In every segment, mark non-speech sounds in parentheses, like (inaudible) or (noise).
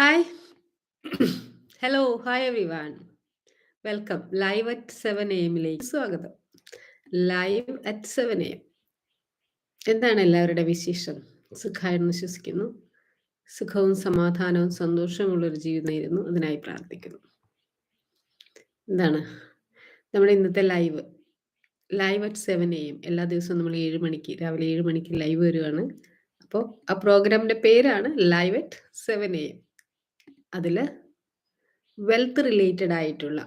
Hi. Hello. Hi everyone. Welcome. Live at seven A എമ്മിലേക്ക് സ്വാഗതം. Live at seven A M എന്താണ് എല്ലാവരുടെ വിശേഷം? സുഖമായിരുന്നു വിശ്വസിക്കുന്നു. സുഖവും സമാധാനവും സന്തോഷമുള്ളൊരു ജീവിതം ആയിരുന്നു അതിനായി പ്രാർത്ഥിക്കുന്നു. എന്താണ് നമ്മുടെ ഇന്നത്തെ live live at seven A M എല്ലാ ദിവസവും നമ്മൾ ഏഴ് മണിക്ക് രാവിലെ ഏഴ് മണിക്ക് ലൈവ് വരുവാണ്. അപ്പോൾ ആ പ്രോഗ്രാമിന്റെ പേരാണ് ലൈവ് അറ്റ് 7 എഎം. അതിൽ വെൽത്ത് റിലേറ്റഡ് ആയിട്ടുള്ള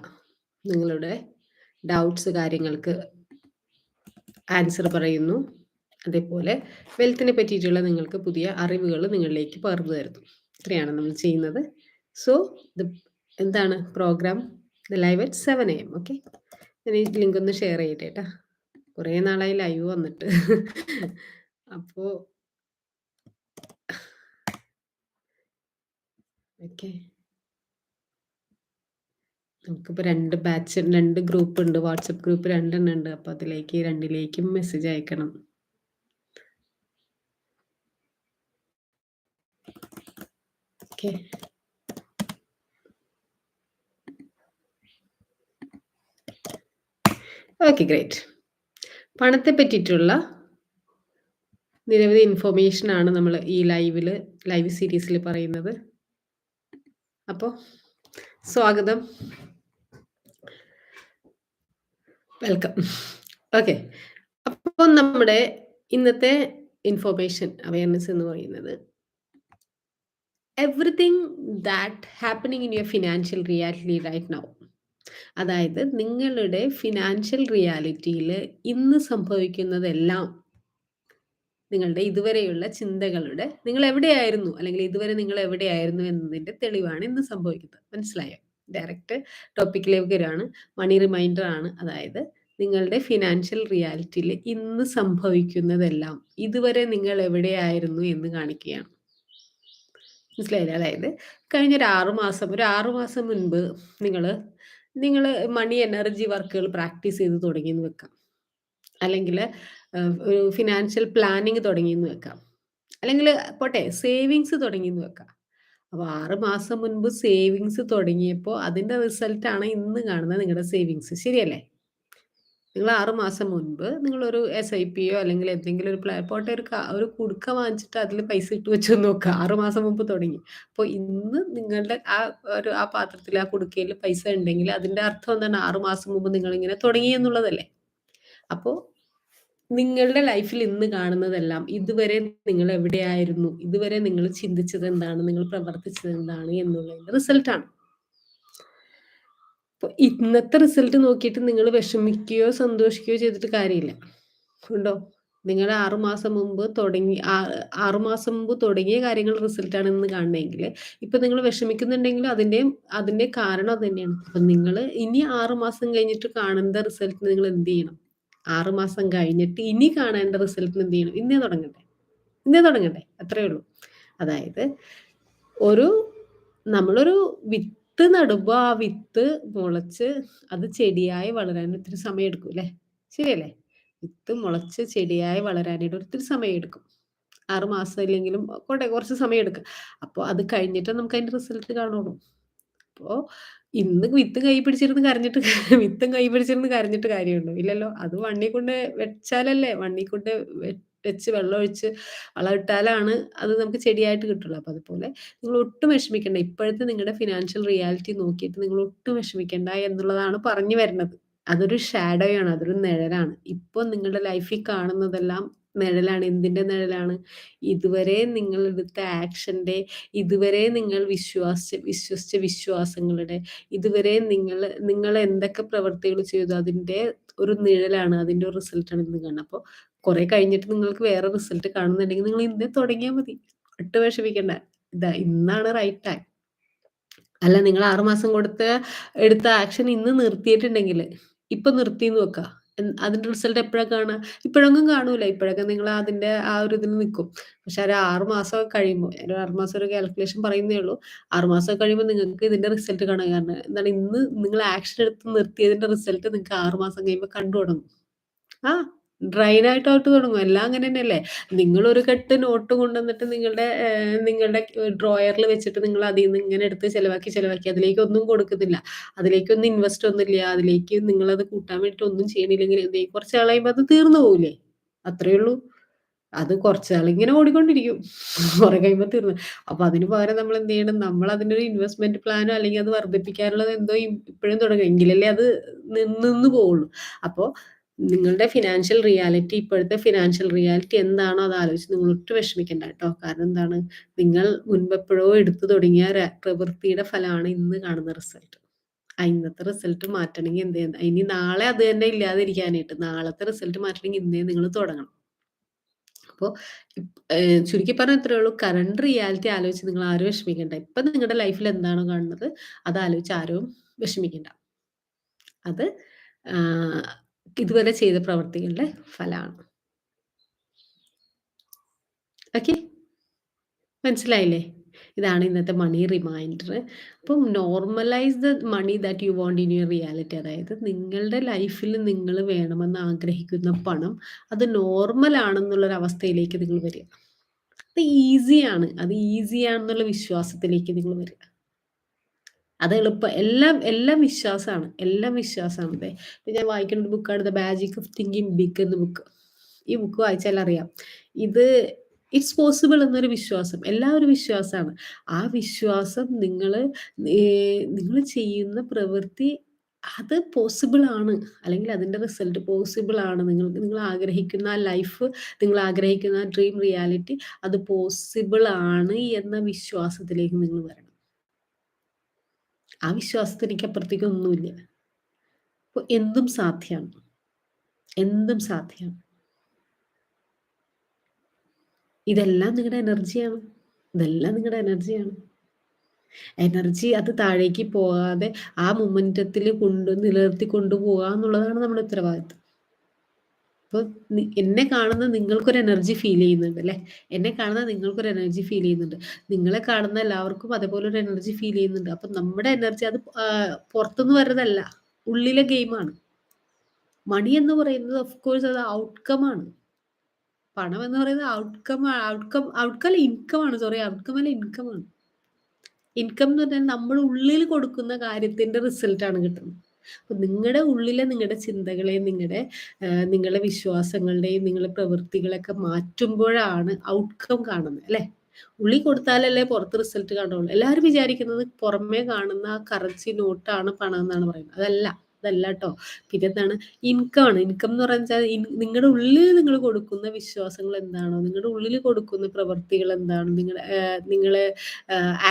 നിങ്ങളുടെ ഡൗട്ട്സ് കാര്യങ്ങൾക്ക് ആൻസർ പറയുന്നു. അതേപോലെ വെൽത്തിനെ പറ്റിയിട്ടുള്ള നിങ്ങൾക്ക് പുതിയ അറിവുകൾ നിങ്ങളിലേക്ക് പകർന്നു തരുന്നു. ഇത്രയാണ് നമ്മൾ ചെയ്യുന്നത്. സോ ദ എന്താണ് programme the live at seven A M okay. ഞാൻ ഈ ലിങ്ക് ഒന്ന് ഷെയർ ചെയ്യട്ടെ കേട്ടോ കുറേ നാളായി ലൈവ് വന്നിട്ട്. അപ്പോ ഓക്കെ. നമുക്കിപ്പോൾ രണ്ട് ബാച്ച് രണ്ട് ഗ്രൂപ്പ് ഉണ്ട്. വാട്സപ്പ് ഗ്രൂപ്പ് 2 എണ്ണം ഉണ്ട്. അപ്പോൾ അതിലേക്ക് രണ്ടിലേക്കും മെസ്സേജ് അയക്കണം. ഓക്കെ. Okay great. പണത്തെ പറ്റിയിട്ടുള്ള നിരവധി ഇൻഫർമേഷൻ ആണ് നമ്മൾ ഈ ലൈവിൽ ലൈവ് സീരീസിൽ പറയുന്നത്. അപ്പോ സ്വാഗതം. വെൽക്കം. ഓക്കെ. അപ്പോൾ നമ്മുടെ ഇന്നത്തെ ഇൻഫോർമേഷൻ അവയർനെസ് എന്ന് പറയുന്നത് everything that happening in your financial reality right now. അതായത് നിങ്ങളുടെ ഫിനാൻഷ്യൽ റിയാലിറ്റിയിൽ ഇന്ന് സംഭവിക്കുന്നതെല്ലാം നിങ്ങളുടെ ഇതുവരെയുള്ള ചിന്തകളുടെ നിങ്ങൾ എവിടെയായിരുന്നു അല്ലെങ്കിൽ ഇതുവരെ നിങ്ങൾ എവിടെയായിരുന്നു എന്നതിന്റെ തെളിവാണ് ഇന്ന് സംഭവിക്കുന്നത്. മനസ്സിലായോ? ഡയറക്റ്റ് ടോപ്പിക്കിലേക്ക് വരാണ്. മണി റിമൈൻഡർ ആണ്. അതായത് നിങ്ങളുടെ ഫിനാൻഷ്യൽ റിയാലിറ്റിയിൽ ഇന്ന് സംഭവിക്കുന്നതെല്ലാം ഇതുവരെ നിങ്ങൾ എവിടെയായിരുന്നു എന്ന് കാണിക്കുകയാണ്. മനസ്സിലായില്ലേ? അതായത് കഴിഞ്ഞ ഒരു 6 മാസം ഒരു 6 മാസം മുൻപ് നിങ്ങൾ നിങ്ങൾ മണി എനർജി വർക്കുകൾ പ്രാക്ടീസ് ചെയ്ത് തുടങ്ങിയെന്ന് വെക്കാം. അല്ലെങ്കിൽ ഏഹ്, ഒരു ഫിനാൻഷ്യൽ പ്ലാനിങ് തുടങ്ങിയെന്ന് വെക്കാം. അല്ലെങ്കിൽ പോട്ടെ സേവിങ്സ് തുടങ്ങിയെന്ന് വെക്കാം. അപ്പോൾ ആറ് മാസം മുൻപ് സേവിങ്സ് തുടങ്ങിയപ്പോ അതിന്റെ റിസൾട്ട് ആണ് ഇന്ന് കാണുന്നത് നിങ്ങളുടെ സേവിങ്സ്. ശരിയല്ലേ? നിങ്ങൾ ആറ് മാസം മുൻപ് നിങ്ങളൊരു എസ് ഐ എസ്ഐപിയോ അല്ലെങ്കിൽ എന്തെങ്കിലും ഒരു പ്ലാ പോട്ടെ ഒരു ഒരു കുടുക്ക വാങ്ങിച്ചിട്ട് അതിൽ പൈസ ഇട്ട് വെച്ചു നോക്കുക. ആറ് മാസം മുമ്പ് തുടങ്ങി. അപ്പോൾ ഇന്ന് നിങ്ങളുടെ ആ ഒരു ആ പാത്രത്തിൽ ആ കുടുക്കയിൽ പൈസ ഉണ്ടെങ്കിൽ അതിന്റെ അർത്ഥം എന്താണ്? ആറ് മാസം മുമ്പ് നിങ്ങളിങ്ങനെ തുടങ്ങി എന്നുള്ളതല്ലേ? അപ്പോ നിങ്ങളുടെ ലൈഫിൽ ഇന്ന് കാണുന്നതെല്ലാം ഇതുവരെ നിങ്ങൾ എവിടെയായിരുന്നു? ഇതുവരെ നിങ്ങൾ ചിന്തിച്ചത് എന്താണ്? നിങ്ങൾ പ്രവർത്തിച്ചത് എന്താണ്? എന്നുള്ളതിന്റെ റിസൾട്ടാണ്. ഇന്നത്തെ റിസൾട്ട് നോക്കിയിട്ട് നിങ്ങൾ വിഷമിക്കുകയോ സന്തോഷിക്കുകയോ ചെയ്തിട്ട് കാര്യമില്ല. ഉണ്ടോ? നിങ്ങൾ 6 മാസം മുമ്പ് തുടങ്ങി ആറുമാസം 6 മാസം മുമ്പ് തുടങ്ങിയ കാര്യങ്ങൾ റിസൾട്ടാണ് ഇന്ന് കാണണമെങ്കിൽ ഇപ്പൊ നിങ്ങൾ വിഷമിക്കുന്നുണ്ടെങ്കിൽ അതിന്റെ അതിന്റെ കാരണം തന്നെയാണ്. അപ്പൊ നിങ്ങൾ ഇനി 6 മാസം കഴിഞ്ഞിട്ട് കാണുന്ന റിസൾട്ട് നിങ്ങൾ എന്ത് ചെയ്യണം? 6 മാസം കഴിഞ്ഞിട്ട് ഇനി കാണേണ്ട റിസൾട്ടിന് എന്ത് ചെയ്യണം? ഇന്നേ തുടങ്ങട്ടെ ഇന്നേ തുടങ്ങട്ടെ അത്രേ ഉള്ളൂ. അതായത് ഒരു നമ്മളൊരു വിത്ത് നടുമ്പോൾ ആ വിത്ത് മുളച്ച് അത് ചെടിയായി വളരാൻ ഒത്തിരി സമയമെടുക്കും അല്ലേ ശരിയല്ലേ? വിത്ത് മുളച്ച് ചെടിയായി വളരാനായിട്ട് ഒത്തിരി സമയമെടുക്കും. 6 മാസം ഇല്ലെങ്കിലും കോട്ടെ കുറച്ച് സമയം എടുക്കുക അപ്പോൾ അത് കഴിഞ്ഞിട്ട് നമുക്ക് അതിന്റെ റിസൾട്ട് കാണുള്ളൂ. അപ്പൊ ഇന്ന് വിത്ത് കൈ പിടിച്ചിരുന്ന് കരഞ്ഞിട്ട് (laughs) വിത്തും കൈ പിടിച്ചിരുന്ന് കരഞ്ഞിട്ട് കാര്യമുണ്ടോ? ഇല്ലല്ലോ. അത് വണ്ണി കൊണ്ട് വെച്ചാലല്ലേ വണ്ണി കൊണ്ട് വെച്ച് വെള്ളമൊഴിച്ച് വളമിട്ടാലാണ് അത് നമുക്ക് ചെടിയായിട്ട് കിട്ടുള്ളൂ. അപ്പൊ അതുപോലെ നിങ്ങൾ ഒട്ടും വിഷമിക്കേണ്ട ഇപ്പോഴത്തെ നിങ്ങളുടെ ഫിനാൻഷ്യൽ റിയാലിറ്റി നോക്കിയിട്ട് നിങ്ങൾ ഒട്ടും വിഷമിക്കേണ്ട എന്നുള്ളതാണ് പറഞ്ഞു വരുന്നത്. അതൊരു ഷാഡോയാണ്. അതൊരു നിഴലാണ്. ഇപ്പൊ നിങ്ങളുടെ ലൈഫിൽ കാണുന്നതെല്ലാം നിഴലാണ്. എന്തിന്റെ നിഴലാണ്? ഇതുവരെ നിങ്ങൾ എടുത്ത ആക്ഷന്റെ, ഇതുവരെ നിങ്ങൾ വിശ്വാസ വിശ്വസിച്ച വിശ്വാസങ്ങളുടെ, ഇതുവരെ നിങ്ങൾ നിങ്ങൾ എന്തൊക്കെ പ്രവർത്തികൾ ചെയ്തു അതിന്റെ ഒരു നിഴലാണ്. അതിന്റെ ഒരു റിസൾട്ടാണ് ഇന്ന് കാണുന്നത്. അപ്പോൾ കുറെ കഴിഞ്ഞിട്ട് നിങ്ങൾക്ക് വേറെ റിസൾട്ട് കാണുന്നുണ്ടെങ്കിൽ നിങ്ങൾ ഇന്നേ തുടങ്ങിയാൽ മതി. ഒട്ട് വിഷമിക്കണ്ട. ഇതാ ഇന്നാണ് റൈറ്റ് ടൈം. അല്ല നിങ്ങൾ 6 മാസം കൊടുത്ത എടുത്ത ആക്ഷൻ ഇന്ന് നിർത്തിയിട്ടുണ്ടെങ്കിൽ ഇപ്പൊ നിർത്തി എന്ന് എൻ അതിന്റെ റിസൾട്ട് എപ്പോഴാ കാണുക? ഇപ്പോഴൊന്നും കാണൂല. ഇപ്പോഴൊക്കെ നിങ്ങൾ അതിന്റെ ആ ഒരു ഇതിൽ നിൽക്കും. പക്ഷെ ഒരു 6 മാസമൊക്കെ കഴിയുമ്പോൾ ഒരു 6 മാസം ഒരു കാൽക്കുലേഷൻ പറയുന്നേ ഉള്ളൂ. 6 മാസമൊക്കെ കഴിയുമ്പോൾ നിങ്ങൾക്ക് ഇതിന്റെ റിസൾട്ട് കാണാൻ കാരണം എന്താണ് ഇന്ന് നിങ്ങൾ ആക്ഷൻ എടുത്ത് നിർത്തിയതിന്റെ റിസൾട്ട് നിങ്ങൾക്ക് ആറ് മാസം കഴിയുമ്പോൾ കണ്ടു തുടങ്ങും. ആ ഡ്രൈൻ ആയിട്ടോട്ട് തുടങ്ങും. എല്ലാം അങ്ങനെ തന്നെയല്ലേ. നിങ്ങൾ ഒരു കെട്ട് നോട്ട് കൊണ്ടുവന്നിട്ട് നിങ്ങളുടെ നിങ്ങളുടെ ഡ്രോയറിൽ വെച്ചിട്ട് നിങ്ങൾ അതിൽ നിന്ന് ഇങ്ങനെ എടുത്ത് ചിലവാക്കി ചിലവാക്കി അതിലേക്ക് ഒന്നും കൊടുക്കുന്നില്ല. അതിലേക്കൊന്നും ഇൻവെസ്റ്റ് ഒന്നുമില്ല. അതിലേക്ക് നിങ്ങളത് കൂട്ടാൻ വേണ്ടിയിട്ട് ഒന്നും ചെയ്യണില്ലെങ്കിൽ ഇതേ? കുറച്ച് ആളായുമ്പോൾ അത് തീർന്നു പോകില്ലേ അത്രയേ ഉള്ളൂ. അത് കുറച്ച് നാളിങ്ങനെ ഓടിക്കൊണ്ടിരിക്കും. കുറെ കഴിയുമ്പോൾ തീർന്നു. അപ്പൊ അതിന് പകരം നമ്മൾ എന്ത് ചെയ്യണം? നമ്മൾ അതിനൊരു ഇൻവെസ്റ്റ്മെന്റ് പ്ലാനോ അല്ലെങ്കിൽ അത് വർദ്ധിപ്പിക്കാനുള്ളത് എന്തോ ഇപ്പോഴും തുടങ്ങും. എങ്കിലല്ലേ അത് നിന്ന് പോവുള്ളൂ. അപ്പൊ നിങ്ങളുടെ ഫിനാൻഷ്യൽ റിയാലിറ്റി ഇപ്പോഴത്തെ ഫിനാൻഷ്യൽ റിയാലിറ്റി എന്താണോ അത് ആലോചിച്ച് നിങ്ങൾ ഒട്ടും വിഷമിക്കേണ്ട കേട്ടോ. കാരണം എന്താണ്? നിങ്ങൾ മുൻപെപ്പോഴോ എടുത്തു തുടങ്ങിയ പ്രവൃത്തിയുടെ ഫലമാണ് ഇന്ന് കാണുന്ന റിസൾട്ട്. ഇന്നത്തെ റിസൾട്ട് മാറ്റണമെങ്കിൽ എന്ത്? ഇനി നാളെ അത് തന്നെ ഇല്ലാതിരിക്കാനായിട്ട് നാളത്തെ റിസൾട്ട് മാറ്റണമെങ്കിൽ ഇന്നേ നിങ്ങൾ തുടങ്ങണം. അപ്പോൾ ചുരുക്കി പറഞ്ഞാൽ ഇത്രയേ ഉള്ളൂ. കറണ്ട് റിയാലിറ്റി ആലോചിച്ച് നിങ്ങൾ ആരും വിഷമിക്കേണ്ട ഇപ്പൊ നിങ്ങളുടെ ലൈഫിൽ എന്താണോ കാണുന്നത് അത് ആലോചിച്ച് ആരും വിഷമിക്കേണ്ട അത് ഇതുവരെ ചെയ്ത പ്രവൃത്തികളുടെ ഫലമാണ് ഓക്കെ. മനസ്സിലായില്ലേ? ഇതാണ് ഇന്നത്തെ മണി റിമൈൻഡർ. അപ്പം normalise the money that you want in your reality. അതായത് നിങ്ങളുടെ ലൈഫിൽ നിങ്ങൾ വേണമെന്ന് ആഗ്രഹിക്കുന്ന പണം അത് നോർമൽ ആണെന്നുള്ളൊരു അവസ്ഥയിലേക്ക് നിങ്ങൾ വരിക. അത് ഈസിയാണ്. അത് ഈസിയാണെന്നുള്ള വിശ്വാസത്തിലേക്ക് നിങ്ങൾ വരിക. അത് എളുപ്പം എല്ലാം എല്ലാം വിശ്വാസമാണ് എല്ലാം വിശ്വാസമാണ് അതെ ഞാൻ വായിക്കുന്ന ഒരു ബുക്കാണ് 'the magic of thinking big' എന്ന ബുക്ക്. ഈ ബുക്ക് വായിച്ചാൽ അറിയാം. ഇത് ഇറ്റ്സ് പോസിബിൾ എന്നൊരു വിശ്വാസം. എല്ലാം ഒരു വിശ്വാസമാണ് ആ വിശ്വാസം നിങ്ങൾ നിങ്ങൾ ചെയ്യുന്ന പ്രവൃത്തി അത് പോസിബിൾ ആണ്. അല്ലെങ്കിൽ അതിന്റെ റിസൾട്ട് പോസിബിൾ ആണ്. നിങ്ങൾക്ക് നിങ്ങൾ ആഗ്രഹിക്കുന്ന ലൈഫ്, നിങ്ങൾ ആഗ്രഹിക്കുന്ന ഡ്രീം റിയാലിറ്റി അത് പോസിബിൾ ആണ് എന്ന വിശ്വാസത്തിലേക്ക് നിങ്ങൾ വരണം. ആ വിശ്വാസത്തിലേക്ക് അപ്പുറത്തേക്ക് ഒന്നുമില്ല. അപ്പോൾ എന്തും സാധ്യമാണ്. എന്തും സാധ്യമാണ്. ഇതെല്ലാം നിങ്ങളുടെ എനർജിയാണ്. ഇതെല്ലാം നിങ്ങളുടെ എനർജിയാണ്. എനർജി അത് താഴേക്ക് പോകാതെ ആ മൊമെന്റത്തിൽ കൊണ്ട് നിലനിർത്തി കൊണ്ടുപോകുക എന്നുള്ളതാണ് നമ്മുടെ ഉത്തരവാദിത്തം. അപ്പൊ നി എന്നെ കാണുന്ന നിങ്ങൾക്കൊരു എനർജി ഫീൽ ചെയ്യുന്നുണ്ട് അല്ലേ? എന്നെ കാണുന്ന നിങ്ങൾക്കൊരു എനർജി ഫീൽ ചെയ്യുന്നുണ്ട്. നിങ്ങളെ കാണുന്ന എല്ലാവർക്കും അതേപോലെ ഒരു എനർജി ഫീൽ ചെയ്യുന്നുണ്ട്. അപ്പൊ നമ്മുടെ എനർജി അത് പുറത്തുനിന്ന് വരുന്നതല്ല. ഉള്ളിലെ ഗെയിമാണ്. മണി എന്ന് പറയുന്നത് ഓഫ് കോഴ്സ് അത് ഔട്ട്കം ആണ്. പണം എന്ന് പറയുന്നത് ഔട്ട്കം ഔട്ട്കം ഔട്ട്കം അല്ല ഇൻകം ആണ്. സോറി ഔട്ട്കം അല്ല ഇൻകം ആണ്. ഇൻകം എന്ന് പറഞ്ഞാൽ നമ്മൾ ഉള്ളിൽ കൊടുക്കുന്ന കാര്യത്തിന്റെ റിസൾട്ടാണ് കിട്ടുന്നത്. അപ്പൊ നിങ്ങളുടെ ഉള്ളിലെ നിങ്ങളുടെ ചിന്തകളെയും നിങ്ങളുടെ നിങ്ങളുടെ വിശ്വാസങ്ങളുടെയും നിങ്ങളുടെ പ്രവൃത്തികളൊക്കെ മാറ്റുമ്പോഴാണ് ഔട്ട്കം കാണുന്നത് അല്ലേ? ഉള്ളി കൊടുത്താലല്ലേ പുറത്ത് റിസൾട്ട് കാണുള്ളൂ. എല്ലാവരും വിചാരിക്കുന്നത് പുറമേ കാണുന്ന ആ കറൻസി നോട്ടാണ് പണം എന്നാണ് പറയുന്നത്. അതല്ല. അതല്ല കേട്ടോ പിന്നെ എന്താണ് ഇൻകം ആണ്. ഇൻകം എന്ന് പറഞ്ഞാൽ നിങ്ങളുടെ ഉള്ളിൽ നിങ്ങൾ കൊടുക്കുന്ന വിശ്വാസങ്ങൾ എന്താണോ, നിങ്ങളുടെ ഉള്ളിൽ കൊടുക്കുന്ന പ്രവൃത്തികൾ എന്താണോ, നിങ്ങളുടെ നിങ്ങളെ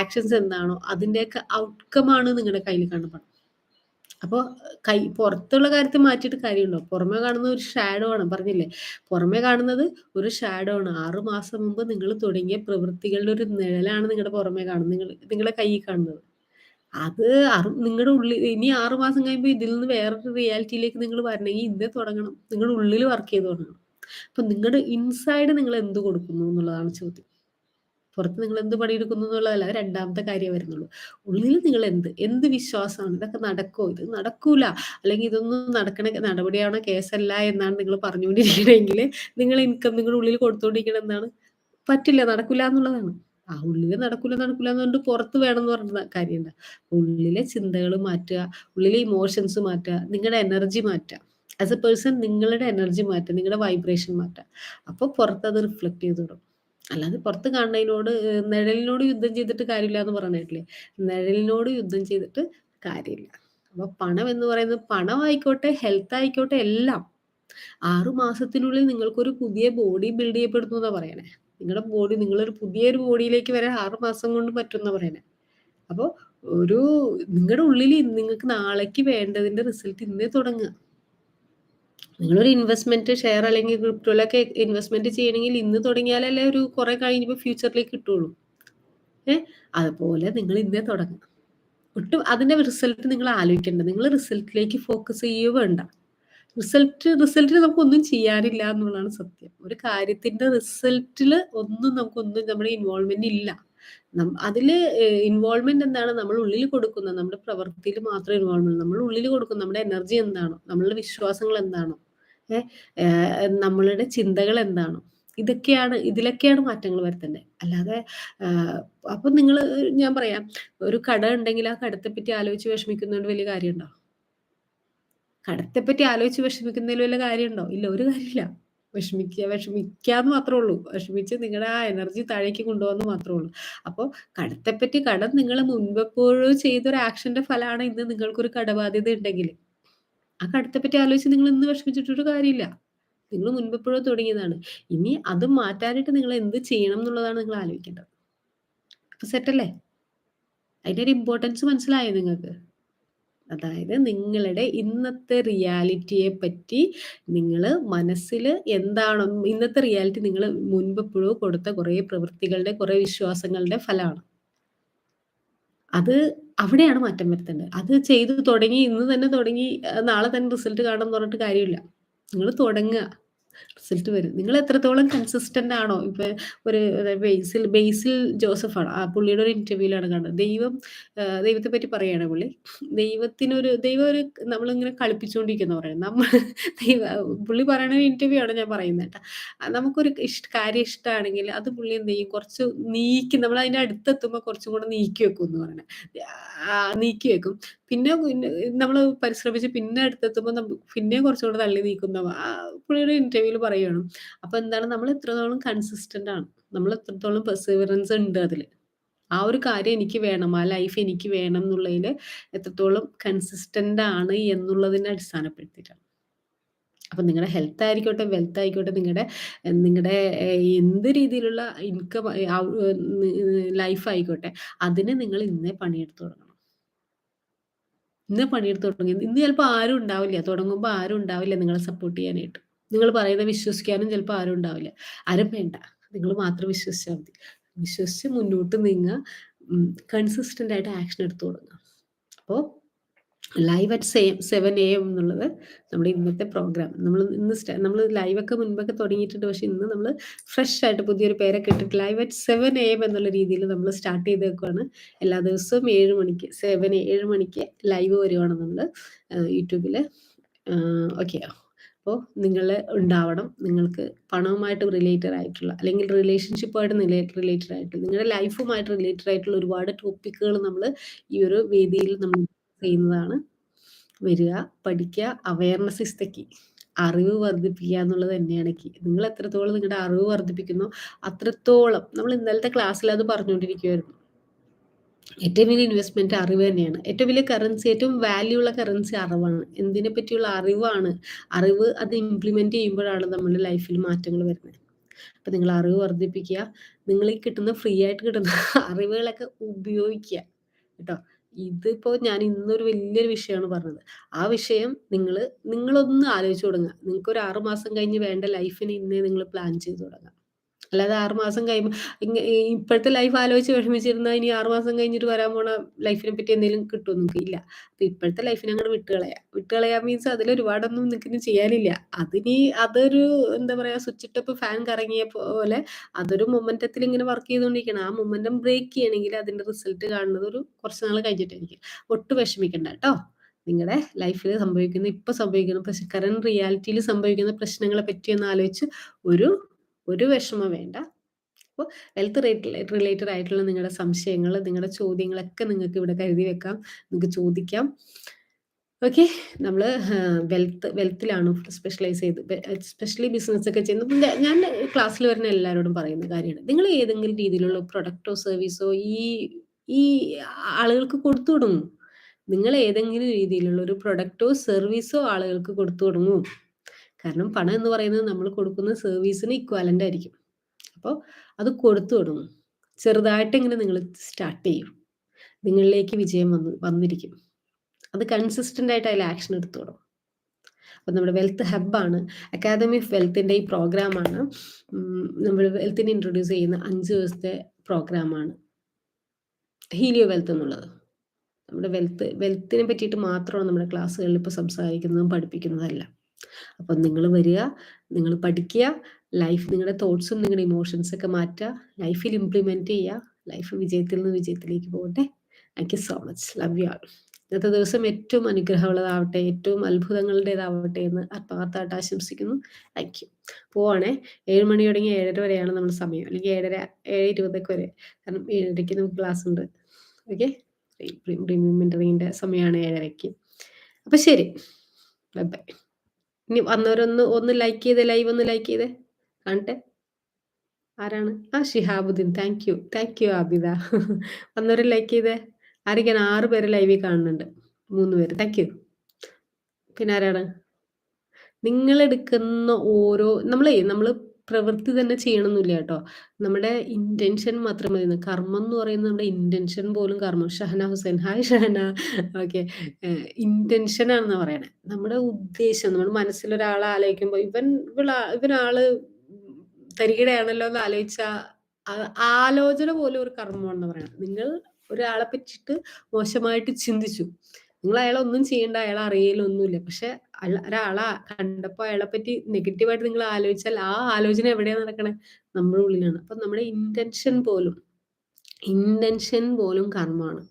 ആക്ഷൻസ് എന്താണോ അതിന്റെയൊക്കെ ഔട്ട്കം ആണ് നിങ്ങളുടെ കയ്യിൽ കാണുന്ന പണം. അപ്പൊ കൈ പുറത്തുള്ള കാര്യത്തിൽ മാറ്റിയിട്ട് കാര്യമുണ്ടോ? പുറമെ കാണുന്ന ഒരു ഷാഡോ ആണ്. പറഞ്ഞില്ലേ? പുറമെ കാണുന്നത് ഒരു ഷാഡോ ആണ്. ആറു മാസം മുമ്പ് നിങ്ങൾ തുടങ്ങിയ പ്രവൃത്തികളുടെ ഒരു നിഴലാണ് നിങ്ങളുടെ പുറമെ കാണുന്നത്. നിങ്ങൾ നിങ്ങളുടെ കൈ കാണുന്നത്. അത് നിങ്ങളുടെ ഉള്ളിൽ ഇനി ആറു മാസം കഴിയുമ്പോൾ ഇതിൽ നിന്ന് വേറൊരു റിയാലിറ്റിയിലേക്ക് നിങ്ങൾ വരണമെങ്കിൽ ഇന്നേ തുടങ്ങണം. നിങ്ങളുടെ ഉള്ളിൽ വർക്ക് ചെയ്ത് തുടങ്ങണം. അപ്പൊ നിങ്ങളുടെ ഇൻസൈഡ് നിങ്ങൾ എന്ത് കൊടുക്കുന്നു എന്നുള്ളതാണ് ചോദ്യം. പുറത്ത് നിങ്ങൾ എന്ത് പണിയെടുക്കുന്നു എന്നുള്ളതല്ല. രണ്ടാമത്തെ കാര്യം വരുന്നുള്ളൂ. ഉള്ളിൽ നിങ്ങൾ എന്ത് എന്ത് വിശ്വാസമാണ്? ഇതൊക്കെ നടക്കോ? ഇത് നടക്കൂല. അല്ലെങ്കിൽ ഇതൊന്നും നടക്കണ നടപടിയാവണ കേസല്ല എന്നാണ് നിങ്ങൾ പറഞ്ഞുകൊണ്ടിരിക്കണമെങ്കിൽ നിങ്ങൾ ഇൻകം നിങ്ങളുടെ ഉള്ളിൽ കൊടുത്തുകൊണ്ടിരിക്കണം എന്നാണ് പറ്റില്ല. നടക്കൂല എന്നുള്ളതാണ്. ആ ഉള്ളിൽ നടക്കൂല നടക്കൂല എന്ന് പറഞ്ഞിട്ട് പുറത്ത് എന്ന് പറഞ്ഞ കാര്യമുണ്ടോ? ഉള്ളിലെ ചിന്തകൾ മാറ്റുക, ഉള്ളിലെ ഇമോഷൻസ് മാറ്റുക, നിങ്ങളുടെ എനർജി മാറ്റുക. ആസ് എ പേഴ്സൺ നിങ്ങളുടെ എനർജി മാറ്റുക, നിങ്ങളുടെ വൈബ്രേഷൻ മാറ്റുക. അപ്പോൾ പുറത്ത് അത് റിഫ്ലക്ട് ചെയ്ത് തുടങ്ങും. അല്ലാതെ പുറത്ത് കാണുന്നതിനോട് നിഴലിനോട് യുദ്ധം ചെയ്തിട്ട് കാര്യമില്ല എന്ന് പറഞ്ഞിട്ടില്ലേ? നിഴലിനോട് യുദ്ധം ചെയ്തിട്ട് കാര്യമില്ല. അപ്പൊ പണം എന്ന് പറയുന്നത് പണമായിക്കോട്ടെ, ഹെൽത്ത് ആയിക്കോട്ടെ എല്ലാം ആറു മാസത്തിനുള്ളിൽ നിങ്ങൾക്കൊരു പുതിയ ബോഡി ബിൽഡ് ചെയ്യപ്പെടുന്നു എന്നാ പറയണേ. നിങ്ങളുടെ ബോഡി നിങ്ങളൊരു പുതിയൊരു ബോഡിയിലേക്ക് വരാൻ ആറു മാസം കൊണ്ട് പറ്റുന്ന പറയണേ. അപ്പോൾ ഒരു നിങ്ങളുടെ ഉള്ളിൽ നിങ്ങൾക്ക് നാളേക്ക് വേണ്ടതിന്റെ റിസൾട്ട് ഇന്നേ തുടങ്ങുക. നിങ്ങളൊരു ഇൻവെസ്റ്റ്മെന്റ് ഷെയർ അല്ലെങ്കിൽ ക്രിപ്റ്റോയിലൊക്കെ ഇൻവെസ്റ്റ്മെന്റ് ചെയ്യണമെങ്കിൽ ഇന്ന് തുടങ്ങിയാലല്ലേ ഒരു കുറെ കഴിഞ്ഞപ്പോ ഫ്യൂച്ചറിലേക്ക് കിട്ടുള്ളൂ. ഏഹ്? അതുപോലെ നിങ്ങൾ ഇന്നേ തുടങ്ങണം ഒട്ടും അതിന്റെ റിസൾട്ട് നിങ്ങൾ ആലോചിക്കേണ്ട നിങ്ങൾ റിസൾട്ടിലേക്ക് ഫോക്കസ് ചെയ്യുക വേണ്ട. റിസൾട്ട് റിസൾട്ടിൽ നമുക്കൊന്നും ചെയ്യാനില്ല എന്നുള്ളതാണ് സത്യം. ഒരു കാര്യത്തിന്റെ റിസൾട്ടിൽ ഒന്നും നമുക്കൊന്നും നമ്മുടെ ഇൻവോൾവ്മെന്റ് ഇല്ല. അതിൽ ഇൻവോൾവ്മെന്റ് എന്താണ്? നമ്മൾ ഉള്ളിൽ കൊടുക്കുന്ന നമ്മുടെ പ്രവൃത്തിയിൽ മാത്രം ഇൻവോൾവ്മെന്റ്. നമ്മൾ ഉള്ളിൽ കൊടുക്കുന്ന നമ്മുടെ എനർജി എന്താണോ, നമ്മളുടെ വിശ്വാസങ്ങൾ എന്താണോ, നമ്മളുടെ ചിന്തകൾ എന്താണ്? ഇതൊക്കെയാണ് ഇതിലൊക്കെയാണ് മാറ്റങ്ങൾ വരുത്തേണ്ടത്. അല്ലാതെ അപ്പൊ നിങ്ങൾ ഞാൻ പറയാം ഒരു കട ഉണ്ടെങ്കിൽ ആ കടത്തെ പറ്റി ആലോചിച്ച് വിഷമിക്കുന്നതുകൊണ്ട് വലിയ കാര്യമുണ്ടോ? കടത്തെ പറ്റി ആലോചിച്ച് വിഷമിക്കുന്നതിൽ വലിയ കാര്യമുണ്ടോ? ഇല്ല ഒരു കാര്യമില്ല. വിഷമിക്കുക വിഷമിക്കാന്ന് മാത്രമേ ഉള്ളൂ. വിഷമിച്ച് നിങ്ങളുടെ ആ എനർജി താഴേക്ക് കൊണ്ടുപോകാന്ന് മാത്രമേ ഉള്ളൂ. അപ്പോൾ കടത്തെപ്പറ്റി കടം നിങ്ങൾ മുൻപെപ്പോഴും ചെയ്തൊരു ആക്ഷന്റെ ഫലമാണ് ഇന്ന് നിങ്ങൾക്കൊരു കടബാധ്യത ഉണ്ടെങ്കിൽ. ആ കടത്തെപ്പറ്റി ആലോചിച്ച് നിങ്ങൾ ഇന്ന് വിഷമിച്ചിട്ടൊരു കാര്യമില്ല. നിങ്ങൾ മുൻപെപ്പോഴോ തുടങ്ങിയതാണ്. ഇനി അത് മാറ്റാനായിട്ട് നിങ്ങൾ എന്ത് ചെയ്യണം എന്നുള്ളതാണ് നിങ്ങൾ ആലോചിക്കേണ്ടത്. അപ്പൊ സെറ്റല്ലേ? അതിന്റെ ഒരു ഇമ്പോർട്ടൻസ് മനസ്സിലായോ നിങ്ങൾക്ക്? അതായത് നിങ്ങളുടെ ഇന്നത്തെ റിയാലിറ്റിയെ പറ്റി നിങ്ങൾ മനസ്സിൽ എന്താണോ ഇന്നത്തെ റിയാലിറ്റി നിങ്ങൾ മുൻപെപ്പോഴോ കൊടുത്ത കുറേ പ്രവൃത്തികളുടെ കുറേ വിശ്വാസങ്ങളുടെ ഫലമാണ്. അത് അവിടെയാണ് മാറ്റം വരുത്തേണ്ടത്. അത് ചെയ്തു തുടങ്ങി ഇന്ന് തന്നെ തുടങ്ങി നാളെ തന്നെ റിസൾട്ട് എന്ന് പറഞ്ഞിട്ട് കാര്യമില്ല. നിങ്ങൾ തുടങ്ങുക. റിസൾട്ട് വരും. നിങ്ങൾ എത്രത്തോളം കൺസിസ്റ്റന്റ് ആണോ? ഇപ്പൊ ഒരു ബേസിൽ ബേസിൽ ജോസഫ് ആണ്. ആ പുള്ളിയുടെ ഒരു ഇന്റർവ്യൂലാണ് കണ്ടത്. ദൈവം ദൈവത്തെ പറ്റി പറയാണ് പുള്ളി. ദൈവത്തിനൊരു ദൈവം ഒരു നമ്മളിങ്ങനെ കളിപ്പിച്ചുകൊണ്ടിരിക്കുന്ന പറയുന്നത്. നമ്മൾ ദൈവ പുള്ളി പറയുന്ന ഒരു ഇന്റർവ്യൂ ആണ് ഞാൻ പറയുന്നത് കേട്ടോ. നമുക്കൊരു ഇഷ്ട കാര്യം ഇഷ്ടമാണെങ്കിൽ അത് പുള്ളി എന്ത് ചെയ്യും കുറച്ച് നീക്കി നമ്മൾ അതിന്റെ അടുത്തെത്തുമ്പോൾ കുറച്ചും കൂടെ നീക്കി വെക്കും എന്ന് പറയുന്നത് നീക്കി വെക്കും. പിന്നെ നമ്മൾ പരിശ്രമിച്ച് പിന്നെ അടുത്തെത്തുമ്പോൾ പിന്നെ കുറച്ചും കൂടെ തള്ളി നീക്കുന്ന പുള്ളിയുടെ ഇന്റർവ്യൂവിൽ പറയുകയാണ്. അപ്പൊ എന്താണ് നമ്മൾ എത്രത്തോളം കൺസിസ്റ്റന്റ് ആണ്. നമ്മൾ എത്രത്തോളം പെർസിവറൻസ് ഉണ്ട് അതിൽ ആ ഒരു കാര്യം എനിക്ക് വേണം. ആ ലൈഫ് എനിക്ക് വേണം എന്നുള്ളതിൽ എത്രത്തോളം കൺസിസ്റ്റന്റ് ആണ് എന്നുള്ളതിനെ അടിസ്ഥാനപ്പെടുത്തിയിട്ടാണ്. അപ്പൊ നിങ്ങളുടെ ഹെൽത്ത് ആയിക്കോട്ടെ, വെൽത്ത് ആയിക്കോട്ടെ, നിങ്ങളുടെ നിങ്ങളുടെ എന്ത് രീതിയിലുള്ള ഇൻകം ലൈഫ് ആയിക്കോട്ടെ, അതിന് നിങ്ങൾ ഇന്നേ പണിയെടുത്ത് തുടങ്ങണം. ഇന്ന് പണിയെടുത്ത് തുടങ്ങി. ഇന്ന് ചിലപ്പോൾ ആരും ഉണ്ടാവില്ല. തുടങ്ങുമ്പോൾ ആരും ഉണ്ടാവില്ല നിങ്ങളെ സപ്പോർട്ട് ചെയ്യാനായിട്ട്. നിങ്ങൾ പറയുന്ന വിശ്വസിക്കാനും ചിലപ്പോൾ ആരും ഉണ്ടാവില്ല. ആരും വേണ്ട. നിങ്ങൾ മാത്രം വിശ്വസിച്ചാൽ മതി. വിശ്വസിച്ച് മുന്നോട്ട് നീങ്ങുക. കൺസിസ്റ്റന്റ് ആയിട്ട് ആക്ഷൻ എടുത്തു തുടങ്ങുക. അപ്പോൾ ലൈവ് അറ്റ് സെയിം 7 എഎം എന്നുള്ളത് നമ്മുടെ ഇന്നത്തെ പ്രോഗ്രാം. നമ്മൾ ഇന്ന് നമ്മൾ ലൈവൊക്കെ മുൻപൊക്കെ തുടങ്ങിയിട്ടുണ്ട്. പക്ഷെ ഇന്ന് നമ്മൾ ഫ്രഷ് ആയിട്ട് പുതിയൊരു പേരൊക്കെ ഇട്ടിട്ട് live at seven A M എന്നുള്ള രീതിയിൽ നമ്മൾ സ്റ്റാർട്ട് ചെയ്തേക്കുവാണ്. എല്ലാ ദിവസവും ഏഴ് മണിക്ക് 7 7 മണിക്ക് ലൈവ് വരുവാണ് നമ്മൾ യൂട്യൂബിൽ. ഓക്കെ. അപ്പോൾ നിങ്ങൾ ഉണ്ടാവണം. നിങ്ങൾക്ക് പണവുമായിട്ട് റിലേറ്റഡ് ആയിട്ടുള്ള അല്ലെങ്കിൽ റിലേഷൻഷിപ്പുമായിട്ട് റിലേറ്റഡ് ആയിട്ട് നിങ്ങളുടെ ലൈഫുമായിട്ട് റിലേറ്റഡ് ആയിട്ടുള്ള ഒരുപാട് ടോപ്പിക്കുകൾ നമ്മൾ ഈ ഒരു വേദിയിൽ നമ്മൾ ചെയ്യുന്നതാണ്. വരിക, പഠിക്കുക, അവയർനെസ് ഇസ്. അറിവ് വർദ്ധിപ്പിക്കുക എന്നുള്ളത് തന്നെയാണ് കീ. നിങ്ങൾ എത്രത്തോളം നിങ്ങളുടെ അറിവ് വർദ്ധിപ്പിക്കുന്നു അത്രത്തോളം നമ്മൾ ഇന്നലത്തെ ക്ലാസ്സിൽ അത് പറഞ്ഞുകൊണ്ടിരിക്കുവായിരുന്നു. ഏറ്റവും വലിയ ഇൻവെസ്റ്റ്മെന്റ് അറിവ് തന്നെയാണ്. ഏറ്റവും വലിയ കറൻസി ഏറ്റവും വാല്യൂ ഉള്ള കറൻസി അറിവാണ്. എന്തിനെ പറ്റിയുള്ള അറിവാണ്. അറിവ് അത് ഇംപ്ലിമെന്റ് ചെയ്യുമ്പോഴാണ് നമ്മുടെ ലൈഫിൽ മാറ്റങ്ങൾ വരുന്നത്. അപ്പൊ നിങ്ങൾ അറിവ് വർദ്ധിപ്പിക്കുക. നിങ്ങൾ ഈ കിട്ടുന്ന ഫ്രീ ആയിട്ട് കിട്ടുന്ന (laughs) അറിവുകളൊക്കെ ഉപയോഗിക്കുക. കേട്ടോ. ഇതിപ്പോ ഞാൻ ഇന്നൊരു വലിയൊരു വിഷയമാണ് പറഞ്ഞത്. ആ വിഷയം നിങ്ങൾ നിങ്ങളൊന്ന് ആലോചിച്ച് തുടങ്ങുക. നിങ്ങൾക്ക് ഒരു ആറുമാസം കഴിഞ്ഞ് വേണ്ട ലൈഫിന് ഇന്നേ നിങ്ങൾ പ്ലാൻ ചെയ്തു തുടങ്ങുക. അല്ലാതെ 6 മാസം കഴിയുമ്പോ ഇപ്പോഴത്തെ ലൈഫ് ആലോചിച്ച് വിഷമിച്ചിരുന്നാൽ ഇനി 6 മാസം കഴിഞ്ഞിട്ട് വരാൻ പോണ ലൈഫിനെ പറ്റി എന്തെങ്കിലും കിട്ടുമോ നിങ്ങൾക്ക്? ഇല്ല. അപ്പൊ ഇപ്പോഴത്തെ ലൈഫിനെ അങ്ങോട്ട് വിട്ടുകളയാ. വിട്ടുകളയാ മീൻസ് അതിൽ ഒരുപാടൊന്നും നിങ്ങക്കിനി ചെയ്യാനില്ല. അതിനി അതൊരു എന്താ പറയാ സ്വിച്ച് ഇട്ടപ്പോൾ ഫാൻ കറങ്ങിയ പോലെ അതൊരു മൊമെന്റത്തിൽ ഇങ്ങനെ വർക്ക് ചെയ്തുകൊണ്ടിരിക്കണം. ആ മൊമെന്റം ബ്രേക്ക് ചെയ്യണമെങ്കിൽ അതിന്റെ റിസൾട്ട് കാണുന്നത് ഒരു കുറച്ച് നാൾ കഴിഞ്ഞിട്ടായിരിക്കും. ഒട്ടും വിഷമിക്കണ്ട കേട്ടോ. നിങ്ങളുടെ ലൈഫിൽ സംഭവിക്കുന്ന ഇപ്പൊ സംഭവിക്കുന്ന പ്രശ്നം കറണ്ട് റിയാലിറ്റിയിൽ സംഭവിക്കുന്ന പ്രശ്നങ്ങളെ പറ്റി ഒന്ന് ആലോചിച്ച് ഒരു ഒരു വിഷമം വേണ്ട. അപ്പോൾ ഹെൽത്ത് റിലേറ്റഡ് ആയിട്ടുള്ള നിങ്ങളുടെ സംശയങ്ങൾ, നിങ്ങളുടെ ചോദ്യങ്ങളൊക്കെ നിങ്ങൾക്ക് ഇവിടെ കരുതി വെക്കാം. നിങ്ങൾക്ക് ചോദിക്കാം. ഓക്കെ. നമ്മൾ വെൽത്ത് വെൽത്തിലാണ് സ്പെഷ്യലൈസ് ചെയ്ത് എസ്പെഷ്യലി ബിസിനസ് ഒക്കെ ചെയ്യുന്നത് ഞാൻ ക്ലാസ്സിൽ വരുന്ന എല്ലാവരോടും പറയുന്ന കാര്യമാണ്. നിങ്ങൾ ഏതെങ്കിലും രീതിയിലുള്ള പ്രൊഡക്റ്റോ സർവീസോ ഈ ഈ ആളുകൾക്ക് കൊടുത്തു തുടങ്ങും നിങ്ങൾ ഏതെങ്കിലും രീതിയിലുള്ള ഒരു പ്രൊഡക്റ്റോ സർവീസോ ആളുകൾക്ക് കൊടുത്തു തുടങ്ങൂ. കാരണം പണം എന്ന് പറയുന്നത് നമ്മൾ കൊടുക്കുന്ന സർവീസിന് ഇക്വാലന്റ് ആയിരിക്കും. അപ്പോൾ അത് കൊടുത്തു തുടങ്ങും. ചെറുതായിട്ട് ഇങ്ങനെ നിങ്ങൾ സ്റ്റാർട്ട് ചെയ്യും. നിങ്ങളിലേക്ക് വിജയം വന്ന് വന്നിരിക്കും. അത് കൺസിസ്റ്റന്റ് ആയിട്ട് അതിൽ ആക്ഷൻ എടുത്തു തുടങ്ങും. അപ്പോൾ നമ്മുടെ വെൽത്ത് ഹബ്ബാണ്. അക്കാദമി ഓഫ് വെൽത്തിന്റെ ഈ പ്രോഗ്രാമാണ്. നമ്മൾ വെൽത്തിനെ ഇൻട്രൊഡ്യൂസ് ചെയ്യുന്ന അഞ്ച് ദിവസത്തെ പ്രോഗ്രാമാണ്. ഹീലിയോ വെൽത്ത് എന്നുള്ളത്. നമ്മുടെ വെൽത്ത് വെൽത്തിനെ പറ്റിയിട്ട് മാത്രമാണ് നമ്മുടെ ക്ലാസ്സുകളിൽ ഇപ്പോൾ സംസാരിക്കുന്നതും പഠിപ്പിക്കുന്നതല്ല. അപ്പം നിങ്ങൾ വരിക, നിങ്ങൾ പഠിക്കുക, ലൈഫ് നിങ്ങളുടെ തോട്ട്സും നിങ്ങളുടെ ഇമോഷൻസ് ഒക്കെ മാറ്റുക, ലൈഫിൽ ഇംപ്ലിമെന്റ് ചെയ്യുക, ലൈഫ് വിജയത്തിൽ നിന്ന് വിജയത്തിലേക്ക് പോകട്ടെ. Thank you so much. Love you all. ഇന്നത്തെ ദിവസം ഏറ്റവും അനുഗ്രഹമുള്ളതാവട്ടെ ഏറ്റവും അത്ഭുതങ്ങളുടേതാവട്ടെ എന്ന് ആത്മാർത്ഥമായിട്ട് ആശംസിക്കുന്നു. താങ്ക് യു പോവാണേ. ഏഴ് മണി തുടങ്ങി ഏഴര വരെയാണ് നമ്മുടെ സമയം. അല്ലെങ്കിൽ ഏഴര ഏഴ് ഇരുപതൊക്കെ വരെ. കാരണം ഏഴരയ്ക്ക് നമുക്ക് ക്ലാസ് ഉണ്ട്. ഓക്കെ പ്രീമിയം മെന്ററിങ്ങിന്റെ സമയമാണ് ഏഴരയ്ക്ക്. അപ്പം ശരി. ബൈ ബൈ ഇനി വന്നവരൊന്ന് ഒന്ന് ലൈക്ക് ചെയ്തേ ലൈവ് ഒന്ന് ലൈക്ക് ചെയ്തേ. കാണട്ടെ. ആരാണ്? ആ Shihabuddin. Thank you thank you Abida. (laughs) വന്നവരെ ലൈക്ക് ചെയ്തേ. ആരൊക്കെയാണ്? ആറ് പേര് ലൈവിൽ കാണുന്നുണ്ട്. മൂന്ന് പേര്. താങ്ക് യു പിന്നെ ആരാണ്? നിങ്ങൾ എടുക്കുന്ന ഓരോ നമ്മളെ നമ്മൾ പ്രവൃത്തി തന്നെ ചെയ്യണമെന്നില്ല കേട്ടോ. നമ്മുടെ ഇന്റൻഷൻ മാത്രം മതി കർമ്മം എന്ന് പറയുന്നത് നമ്മുടെ ഇന്റൻഷൻ പോലും കർമ്മം. Shahana Hussain. Hi Shahana. Okay intention ആണെന്ന് പറയണേ. നമ്മുടെ ഉദ്ദേശം നമ്മുടെ മനസ്സിൽ ഒരാളെ ആലോചിക്കുമ്പോൾ ഇവൻ ഇവള ഇവനാൾ തരികിടയാണല്ലോ എന്ന് ആലോചിച്ച ആലോചന പോലും ഒരു കർമ്മമാണെന്ന് പറയണം. നിങ്ങൾ ഒരാളെ പറ്റിയിട്ട് മോശമായിട്ട് ചിന്തിച്ചു. നിങ്ങൾ അയാളെ ഒന്നും ചെയ്യേണ്ട അയാളെ അറിയലൊന്നുമില്ല പക്ഷെ ഒരാളെ കണ്ടപ്പോൾ അയാളെ പറ്റി നെഗറ്റീവായിട്ട് നിങ്ങൾ ആലോചിച്ചാൽ ആ ആലോചന എവിടെയാണ് നടക്കണേ? നമ്മുടെ ഉള്ളിലാണ്. അപ്പൊ നമ്മുടെ ഇന്റൻഷൻ പോലും ഇന്റൻഷൻ പോലും കർമ്മമാണ്.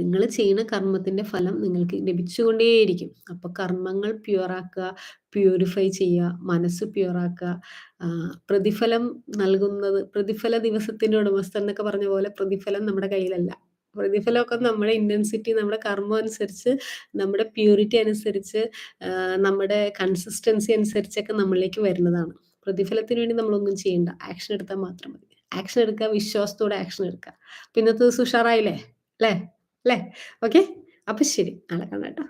നിങ്ങൾ ചെയ്യുന്ന കർമ്മത്തിന്റെ ഫലം നിങ്ങൾക്ക് ലഭിച്ചുകൊണ്ടേയിരിക്കും. അപ്പൊ കർമ്മങ്ങൾ പ്യുവറാക്കുക പ്യൂരിഫൈ ചെയ്യുക മനസ്സ് പ്യുവറാക്കുക പ്രതിഫലം നൽകുന്നത് പ്രതിഫല ദിവസത്തിന്റെ ഉടമസ്ഥ എന്നൊക്കെ പറഞ്ഞ പോലെ പ്രതിഫലം നമ്മുടെ കയ്യിലല്ല. പ്രതിഫലമൊക്കെ നമ്മുടെ ഇന്റൻസിറ്റി നമ്മുടെ കർമ്മം അനുസരിച്ച് നമ്മുടെ പ്യൂരിറ്റി അനുസരിച്ച് നമ്മുടെ കൺസിസ്റ്റൻസി അനുസരിച്ചൊക്കെ നമ്മളിലേക്ക് വരുന്നതാണ്. പ്രതിഫലത്തിന് വേണ്ടി നമ്മളൊന്നും ചെയ്യണ്ട. ആക്ഷൻ എടുത്താൽ മാത്രം മതി. ആക്ഷൻ എടുക്കുക വിശ്വാസത്തോടെ ആക്ഷൻ എടുക്കുക. അപ്പൊ ഇന്നത്തെ ദിവസം ഉഷാറായില്ലേ? അല്ലേ? അല്ലേ? ഓക്കെ? അപ്പൊ ശരി. നാളെ കാണാം കേട്ടോ.